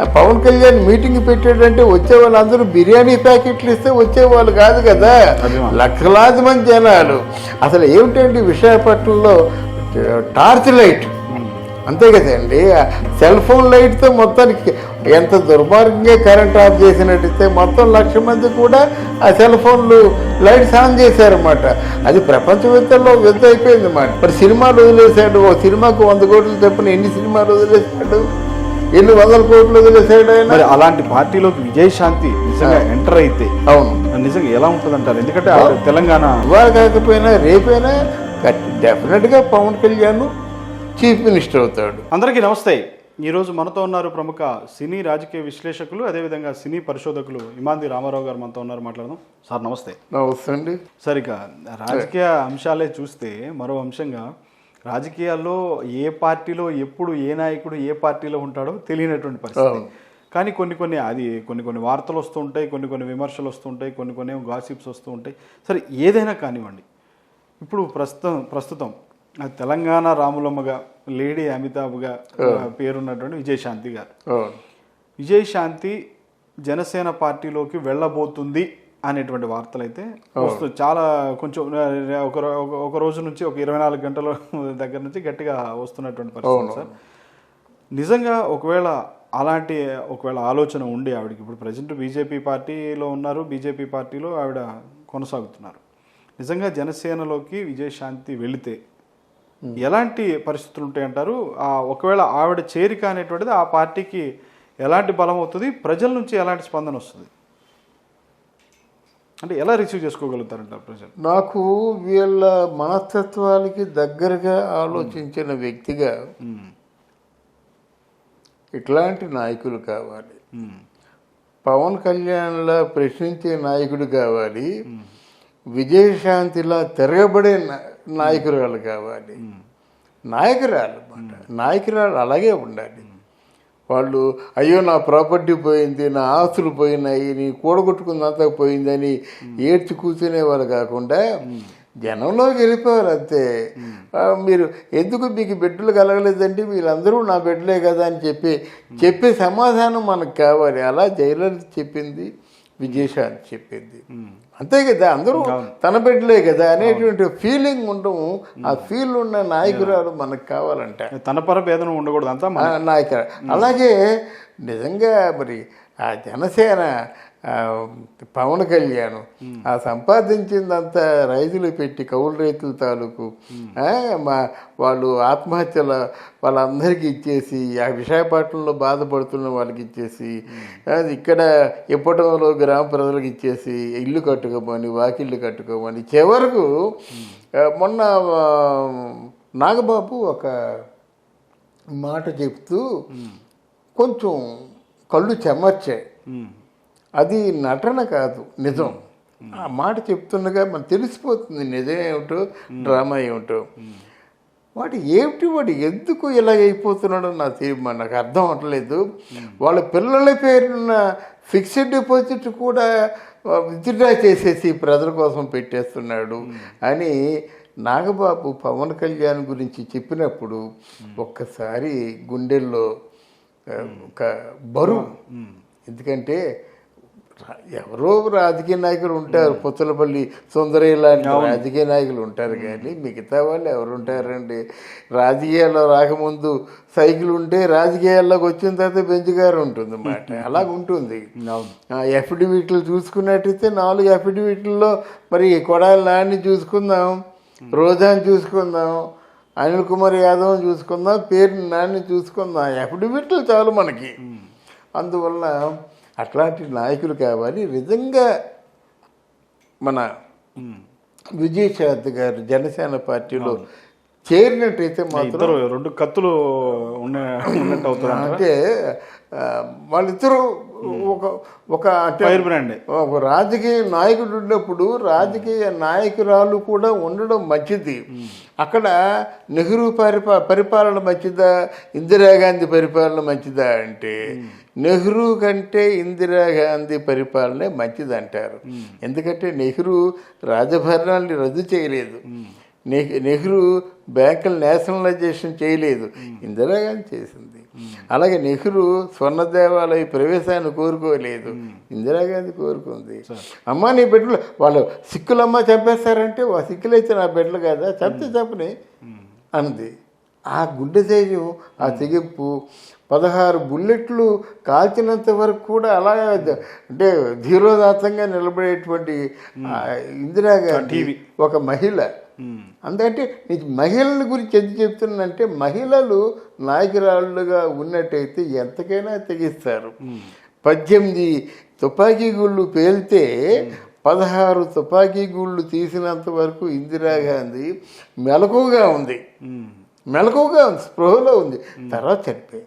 Pawan Kalyan meeting పెట్టాడంటే వచ్చే వాళ్ళందరూ బిర్యానీ ప్యాకెట్లు ఇస్తే వచ్చేవాళ్ళు కాదు కదా. లక్షలాది మంది జనాలు. అసలు ఏమిటండి విశాఖపట్నంలో టార్చ్ లైట్? అంతే కదండి. సెల్ ఫోన్ లైట్తో మొత్తానికి ఎంత దుర్మార్గంగా కరెంట్ ఆఫ్ చేసినట్టయితే మొత్తం లక్ష మంది కూడా ఆ సెల్ ఫోన్లు లైట్స్ ఆన్ చేశారన్నమాట. అది ప్రపంచవేత్తల్లో వింత అయిపోయింది అన్నమాట. మరి సినిమాలు వదిలేశాడు ఓ సినిమాకు వంద కోట్లు చెప్పిన ఎన్ని సినిమాలు వదిలేశాడు? ఎన్ని వందల కోట్లు మరి అలాంటి పార్టీలోకి విజయశాంతి నిజంగా ఎంటర్ అయితే అవును. నిజంగా ఎలా ఉంటుంది అంటారు ఎందుకంటే తెలంగాణ ఇవాళ కాకపోయినా రేపైనా డెఫినెట్గా పవన్ కళ్యాణ్ చీఫ్ మినిస్టర్ అవుతాడు. అందరికీ నమస్తే. ఈరోజు మనతో ఉన్నారు ప్రముఖ సినీ రాజకీయ విశ్లేషకులు అదేవిధంగా సినీ పరిశోధకులు ఇమాంది రామారావు గారు మనతో ఉన్నారు మాట్లాడదాం. సార్ నమస్తే. నమస్తే సార్ ఇక రాజకీయ అంశాలే చూస్తే మరో అంశంగా రాజకీయాల్లో ఏ పార్టీలో ఎప్పుడు ఏ నాయకుడు ఏ పార్టీలో ఉంటాడో తెలియనటువంటి పరిస్థితి. కానీ కొన్ని కొన్ని అది కొన్ని కొన్ని వార్తలు వస్తూ ఉంటాయి కొన్ని కొన్ని విమర్శలు వస్తూ ఉంటాయి కొన్ని కొన్ని గాసిప్స్ వస్తూ ఉంటాయి. సరే ఏదైనా కానివ్వండి. ఇప్పుడు ప్రస్తుతం ప్రస్తుతం తెలంగాణ రాములమ్మగా లేడీ అమితాబ్గా పేరున్నటువంటి విజయశాంతి గారు. విజయశాంతి జనసేన పార్టీలోకి వెళ్ళబోతుంది అనేటువంటి వార్తలు అయితే వస్తూ చాలా కొంచెం ఒక ఒక- రోజు నుంచి ఒక ఇరవై నాలుగు గంటల దగ్గర నుంచి గట్టిగా వస్తున్నటువంటి పరిస్థితి సార్. నిజంగా ఒకవేళ అలాంటి ఒకవేళ ఆలోచన ఉండి ఆవిడకి ఇప్పుడు ప్రజెంట్ బీజేపీ పార్టీలో ఉన్నారు బీజేపీ పార్టీలో ఆవిడ కొనసాగుతున్నారు. నిజంగా జనసేనలోకి విజయశాంతి వెళితే ఎలాంటి పరిస్థితులు ఉంటాయంటారు? ఆ ఒకవేళ ఆవిడ చేరిక అనేటువంటిది ఆ పార్టీకి ఎలాంటి బలం అవుతుంది? ప్రజల నుంచి ఎలాంటి స్పందన వస్తుంది? అంటే ఎలా రిసీవ్ చేసుకోగలుగుతారంటారు ప్రజలు? నాకు వీళ్ళ మనస్తత్వాలకి దగ్గరగా ఆలోచించిన వ్యక్తిగా ఉమ్, ఇట్లాంటి నాయకులు కావాలి. ఉమ్, పవన్ కళ్యాణ్లా ప్రశ్నించే నాయకుడు కావాలి. విజయశాంతిలా తిరగబడే నాయకురాలు కావాలి. నాయకురాలు నాయకురాలు అలాగే ఉండాలి. వాళ్ళు అయ్యో నా ప్రాపర్టీ పోయింది నా ఆస్తులు పోయినాయి నీ కూడగొట్టుకున్నంత పోయిందని ఏడ్చి కూర్చునే వాళ్ళు కాకుండా జనంలోకి వెళ్ళిపోవాలి అంతే. ఆ, మీరు ఎందుకు మీకు బిడ్డలు కలగలేదండి? వీళ్ళందరూ నా బిడ్డలే కదా అని చెప్పి చెప్పే సమాధానం మనకు కావాలి. అలా జయలలిత చెప్పింది. విజయశాంతి చెప్పింది. అంతే కదా అందరూ తన బిడ్డలే కదా అనేటువంటి ఫీలింగ్ ఉండము ఆ ఫీల్ ఉన్న నాయకురాలు మనకు కావాలంట. తన పర భేదం ఉండకూడదు అంతా నాయకుడు అలాగే నిజంగా మరి ఆ జనసేన పవన్ కళ్యాణ్ ఆ సంపాదించిందంతా రైతులు పెట్టి కౌలు రైతుల తాలూకు. మా వాళ్ళు ఆత్మహత్యల వాళ్ళందరికీ ఇచ్చేసి ఆ విశాఖపట్నంలో బాధపడుతున్న వాళ్ళకి ఇచ్చేసి ఇక్కడ ఇప్పటంలో గ్రామ ప్రజలకు ఇచ్చేసి ఇల్లు కట్టుకోమని వాకిళ్ళు కట్టుకోమని చివరకు మొన్న నాగబాబు ఒక మాట చెప్తూ కొంచెం కళ్ళు చెమర్చాయి. అది నటన కాదు నిజం. ఆ మాట చెప్తుండగా మనకు తెలిసిపోతుంది నిజం ఏమిటో డ్రామా ఏమిటో. వాడు ఏమిటి వాడు ఎందుకు ఇలా అయిపోతున్నాడో నాకు నాకు అర్థం అవ్వట్లేదు వాళ్ళ పిల్లల పేరున్న ఫిక్స్డ్ డిపాజిట్ కూడా విత్డ్రా చేసేసి ప్రజల కోసం పెట్టేస్తున్నాడు అని నాగబాబు పవన్ కళ్యాణ్ గురించి చెప్పినప్పుడు ఒక్కసారి గుండెల్లో ఒక బరువు. ఎందుకంటే ఎవరో రాజకీయ నాయకులు ఉంటారు. పుచ్చలపల్లి సుందరయ్య లాంటి రాజకీయ నాయకులు ఉంటారు కానీ మిగతా వాళ్ళు ఎవరు ఉంటారండి రాజకీయాల్లో రాకముందు సైకిల్ ఉంటే రాజకీయాల్లోకి వచ్చిన తర్వాత బెంచుగారు ఉంటుంది అన్నమాట అలాగ ఉంటుంది. అవును. ఎఫిడవిట్లు చూసుకున్నట్టయితే నాలుగు ఎఫిడవిట్లలో మరి కొడాలి నాన్ని చూసుకుందాం రోజాని చూసుకుందాం అనిల్ కుమార్ యాదవ్ చూసుకుందాం పేరు నాన్ని చూసుకుందాం. ఎఫిడవిట్లు చాలు మనకి. అందువల్ల అట్లాంటి నాయకులు కావాలి నిజంగా మన. విజయశాంతి గారు జనసేన పార్టీలో చేరినట్టయితే మాత్రం రెండు కత్తులు ఉన్న ఉన్నట్టు అవుతారు అంటే వాళ్ళిద్దరూ ఒక ఒక ఒక రాజకీయ నాయకుడు ఉన్నప్పుడు రాజకీయ నాయకురాలు కూడా ఉండడం మంచిది. అక్కడ నెహ్రూ పరిపా పరిపాలన మంచిదా? ఇందిరాగాంధీ పరిపాలన మంచిదా అంటే? నెహ్రూ కంటే ఇందిరాగాంధీ పరిపాలనే మంచిది అంటారు ఎందుకంటే నెహ్రూ రాజభరణాన్ని రద్దు చేయలేదు. నెహ్రూ బ్యాంకుల నేషనలైజేషన్ చేయలేదు. ఇందిరాగాంధీ చేసింది. అలాగే నెహ్రూ స్వర్ణ దేవాలయ ప్రవేశాన్ని కోరుకోలేదు. ఇందిరాగాంధీ కోరుకుంది. అమ్మ నీ బిడ్డలు వాళ్ళు సిక్కులమ్మ చంపేస్తారంటే ఆ సిక్కులైతే నా బిడ్డలు కదా చంపితే చంపని అంది. ఆ గుండె ధైర్యం ఆ తెగింపు పదహారు బుల్లెట్లు కాల్చినంత వరకు కూడా అలా అంటే ధీరోదాత్తంగా నిలబడేటువంటి ఇందిరాగాంధీ ఒక మహిళ. అందుకంటే నీకు మహిళల గురించి ఎందుకు చెప్తున్నానంటే మహిళలు నాయకురాళ్ళుగా ఉన్నట్టయితే ఎంతకైనా తెగిస్తారు. పద్దెనిమిది తుపాకీ గుళ్ళు పేలితే పదహారు తుపాకీ గుళ్ళు తీసినంత వరకు ఇందిరాగాంధీ మెలకుగా ఉంది. ఉమ్, మెలకుగా ఉంది స్పృహలో ఉంది. తర్వాత చనిపోయింది.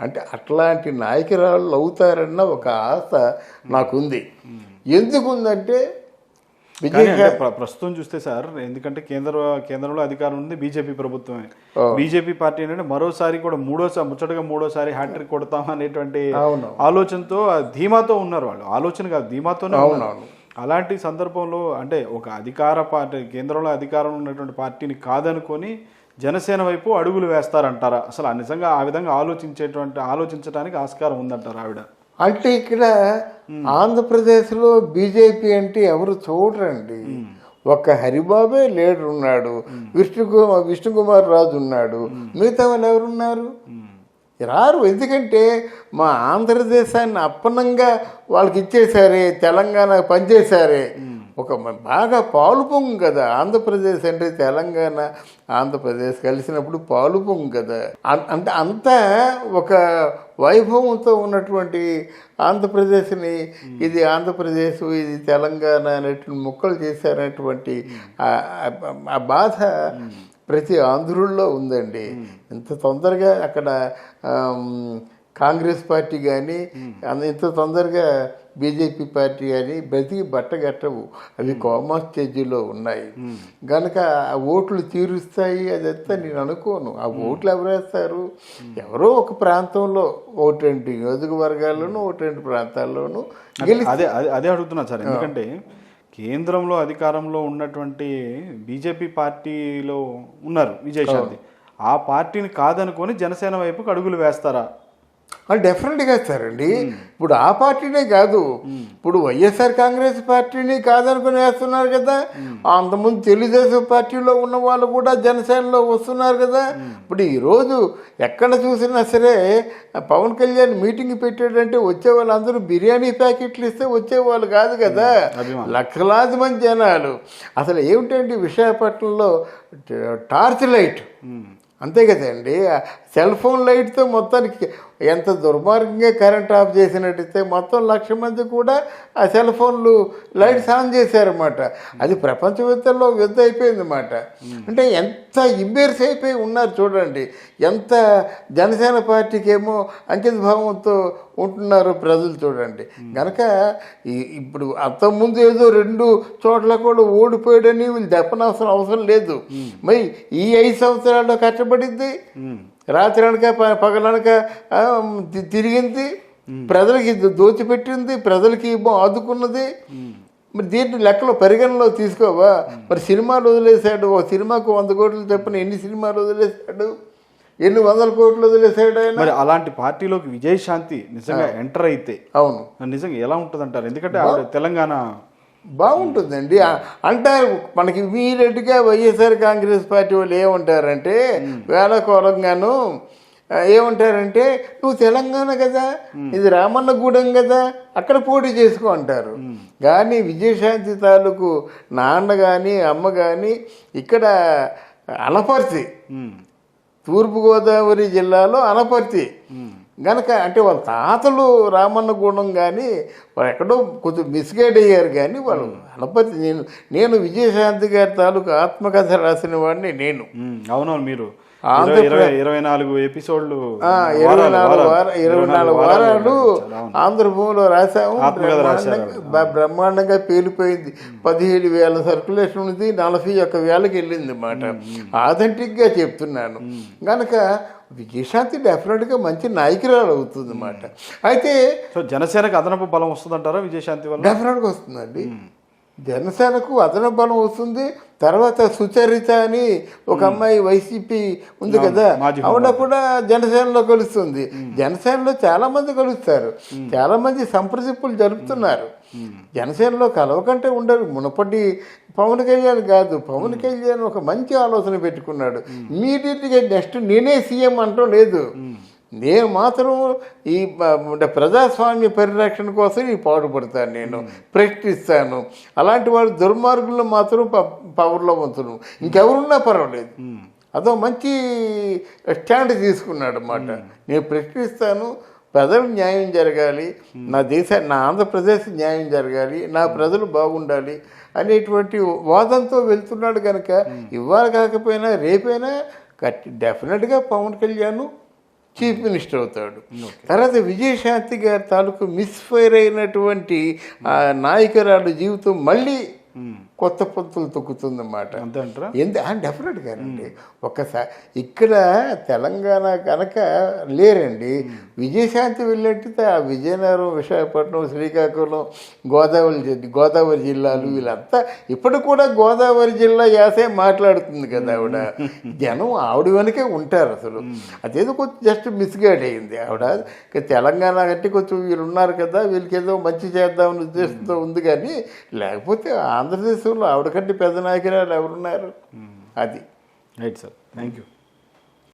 అంటే అట్లాంటి నాయకురాళ్ళు అవుతారన్న ఒక ఆశ నాకుంది. ఎందుకుందంటే కానీ విజయ్ అంటే ప్ర- ప్రస్తుతం చూస్తే సార్ ఎందుకంటే కేంద్ర కేంద్రంలో అధికారం ఉంది బీజేపీ ప్రభుత్వమే. బీజేపీ పార్టీ ఏంటంటే మరోసారి కూడా మూడోసారి ముచ్చటగా మూడోసారి హ్యాట్రిక్ కొడతాం అనేటువంటి. ఆలోచనతో ధీమాతో ఉన్నారు వాళ్ళు. ఆలోచన కాదు ధీమాతోనే ఉన్నారు. అలాంటి సందర్భంలో అంటే ఒక అధికార పార్టీ కేంద్రంలో అధికారంలో ఉన్నటువంటి పార్టీని కాదనుకొని జనసేన వైపు అడుగులు వేస్తారంటారా? అసలు నిజంగా ఆ విధంగా ఆలోచించేటువంటి ఆలోచించడానికి ఆస్కారం ఉందంటారా ఆవిడ? అంటే ఇక్కడ ఆంధ్రప్రదేశ్లో బీజేపీ అంటే ఎవరు చూడరండి. ఒక్క హరిబాబే లీడర్ ఉన్నాడు విష్ణు విష్ణుకుమార్ రాజు ఉన్నాడు. మిగతా వాళ్ళు ఎవరున్నారు? రారు. ఎందుకంటే మా ఆంధ్రదేశాన్ని అప్పనంగా వాళ్ళకి ఇచ్చేసారే తెలంగాణ పనిచేశారే. ఒక బాగా పాలు పొంగు కదా. ఆంధ్రప్రదేశ్ అంటే తెలంగాణ ఆంధ్రప్రదేశ్ కలిసినప్పుడు పాలు పొంగు కదా. అంటే అంతా ఒక వైభవంతో ఉన్నటువంటి ఆంధ్రప్రదేశ్ని ఇది ఆంధ్రప్రదేశ్ ఇది తెలంగాణ అనేటువంటి ముక్కలు చేశారనేటువంటి ఆ- బాధ ప్రతి ఆంధ్రుల్లో ఉందండి. ఇంత తొందరగా అక్కడ కాంగ్రెస్ పార్టీ కానీ ఇంత తొందరగా బీజేపీ పార్టీ కానీ బ్రతికి బట్టగట్టవు. అవి కోమా స్టేజీలో ఉన్నాయి. గనక ఆ ఓట్లు తీరుస్తాయి అదంతా నేను అనుకోను. ఆ ఓట్లు ఎవరు వేస్తారు ఎవరో ఒక ప్రాంతంలో ఒకటి రెండు నియోజకవర్గాల్లోనూ ఒకటి రెండు ప్రాంతాల్లోనూ అదే అదే అడుగుతున్నా సార్. ఎందుకంటే కేంద్రంలో అధికారంలో ఉన్నటువంటి బీజేపీ పార్టీలో ఉన్నారు విజయశాంతి. ఆ పార్టీని కాదనుకొని జనసేన వైపుకి అడుగులు వేస్తారా? డెఫినెట్గా వేస్తారండి ఇప్పుడు ఆ పార్టీనే కాదు. ఇప్పుడు వైఎస్ఆర్ కాంగ్రెస్ పార్టీని కాదనుకుని వేస్తున్నారు కదా. అంతకుముందు తెలుగుదేశం పార్టీలో ఉన్న వాళ్ళు కూడా జనసేనలో వస్తున్నారు కదా. ఇప్పుడు ఈరోజు ఎక్కడ చూసినా సరే పవన్ కళ్యాణ్ మీటింగ్ పెట్టాడంటే వచ్చే వాళ్ళందరూ బిర్యానీ ప్యాకెట్లు ఇస్తే వచ్చేవాళ్ళు కాదు కదా. లక్షలాది మంది జనాలు. అసలు ఏమిటండి విశాఖపట్నంలో టార్చ్ లైట్? అంతే కదండి. సెల్ ఫోన్ లైట్తో మొత్తానికి ఎంత దుర్మార్గంగా కరెంట్ ఆఫ్ చేసినట్టయితే మొత్తం లక్ష మంది కూడా ఆ సెల్ ఫోన్లు లైట్స్ ఆన్ చేశారన్నమాట. అది ప్రపంచవేత్తల్లో యుద్ధ అయిపోయింది అన్నమాట అంటే ఎంత ఇమ్మేర్స్ అయిపోయి ఉన్నారు చూడండి. ఎంత జనసేన పార్టీకి ఏమో అంకిత భావంతో ఉంటున్నారు ప్రజలు చూడండి. గనక ఈ- ఇప్పుడు అంతకుముందు ఏదో రెండు చోట్ల కూడా ఓడిపోయాడని వీళ్ళు చెప్పనవసరం అవసరం లేదు. మరి ఈ ఐదు సంవత్సరాల్లో కష్టపడింది రాత్రి అనక ప- పగలనక తిరిగింది. ప్రజలకి దోచిపెట్టింది ప్రజలకి ఆదుకున్నది. మరి దీన్ని లెక్కలో పరిగణలో తీసుకోవా? మరి సినిమాలు వదిలేశాడు ఓ సినిమాకు వంద కోట్లు చెప్పిన ఎన్ని సినిమాలు వదిలేశాడు? ఎన్ని వందల కోట్లు వదిలేశాడు ఆయన? మరి అలాంటి పార్టీలోకి విజయశాంతి నిజంగా ఎంటర్ అయితే అవును. నిజంగా ఎలా ఉంటుంది అంటారు ఎందుకంటే ఆవిడ తెలంగాణ బాగుంటుందండి. ఆ- అంటారు మనకి ఇమీడియట్గా వైఎస్ఆర్ కాంగ్రెస్ పార్టీ వాళ్ళు ఏమంటారంటే వేళకోలంగాను ఆ, ఏమంటారంటే నువ్వు తెలంగాణ కదా ఇది రామన్నగూడెం కదా అక్కడ పోటీ చేసుకో అంటారు. కానీ విజయశాంతి తాలూకు నాన్న కానీ అమ్మ కానీ ఇక్కడ అనపర్తి తూర్పుగోదావరి జిల్లాలో అనపర్తి. గనక అంటే వాళ్ళ తాతలు రామన్నగూడెం కానీ వాళ్ళు ఎక్కడో కొంచెం మిస్గైడ్ అయ్యారు కానీ వాళ్ళు అనపర్తి నేను నేను విజయశాంతి గారి తాలూకు ఆత్మకథ రాసిన వాడిని నేను. అవునవును మీరు. ఇరవై నాలుగు ఎపిసోడ్లు ఇరవై నాలుగు వారాలు, వార ఇరవై నాలుగు వారాలు ఆంధ్రభూమిలో రాసాము ఆత్మకథ బ్రహ్మాండంగా పేలిపోయింది. పదిహేడు వేల సర్కులేషన్ ఉంది నలభై ఒక్క వేలకి వెళ్ళింది అన్నమాట. ఆథెంటిక్గా చెప్తున్నాను. గనక విజయశాంతి డెఫినెట్గా మంచి నాయకురాలు అవుతుంది అన్నమాట. అయితే సో జనసేనకు అదనపు బలం వస్తుందంటారా విజయశాంతి వల్ల? డెఫినెట్గా వస్తుందండి. జనసేనకు అదన బలం వస్తుంది. తర్వాత సుచరిత అని ఒక అమ్మాయి వైసీపీ ఉంది కదా ఆవిడ కూడా జనసేనలో కలుస్తుంది. జనసేనలో చాలా మంది కలుస్తారు. చాలా మంది సంప్రదింపులు జరుపుతున్నారు. జనసేనలో కలవకంటే ఉండరు. మునపటి పవన్ కళ్యాణ్ కాదు. పవన్ కళ్యాణ్ ఒక మంచి ఆలోచన పెట్టుకున్నాడు. ఇమీడియట్గా నెక్స్ట్ నేనే సీఎం అంటూ లేదు. నేను మాత్రం ఈ ప్రజాస్వామ్య పరిరక్షణ కోసం ఈ పాటుపడతాను నేను ప్రకటిస్తాను అలాంటి వాడు దుర్మార్గులు మాత్రం ప- పవర్లో ఉంచను ఇంకెవరున్నా పర్వాలేదు. అదో మంచి స్టాండ్ తీసుకున్నాడు అన్నమాట నేను ప్రకటిస్తాను ప్రజలు న్యాయం జరగాలి నా దేశ నా ఆంధ్రప్రదేశ్ న్యాయం జరగాలి నా ప్రజలు బాగుండాలి అనేటువంటి వాదంతో వెళ్తున్నాడు కనుక ఇవాళ కాకపోయినా రేపైనా డెఫినెట్గా పవన్ కళ్యాణ్ చీఫ్ మినిస్టర్ అవుతాడు. తర్వాత విజయశాంతి గారి తాలూకు మిస్ఫైర్ అయినటువంటి ఆ నాయకురాలు జీవితం మళ్ళీ కొత్త పొత్తులు తొక్కుతుందన్నమాట. ఎందు డెఫినెట్గా అండి ఒక్కసారి ఇక్కడ తెలంగాణ కనుక లేరండి. విజయశాంతి వెళ్ళినట్టు ఆ విజయనగరం విశాఖపట్నం శ్రీకాకుళం గోదావరి గోదావరి జిల్లాలు వీళ్ళంతా ఇప్పుడు కూడా గోదావరి జిల్లా యాసే మాట్లాడుతుంది కదా ఆవిడ. జనం ఆవిడ వెనకే ఉంటారు అసలు. అదేదో కొంచెం జస్ట్ మిస్గైడ్ అయింది ఆవిడ. తెలంగాణ కంటే కొంచెం వీళ్ళు ఉన్నారు కదా వీళ్ళకి ఏదో మంచి చేద్దామని ఉద్దేశంతో ఉంది కానీ లేకపోతే ఆంధ్రదేశంలో ఆవిడ కంటే పెద్ద నాయకురాలు ఎవరున్నారు? అది. Right sir. Thank you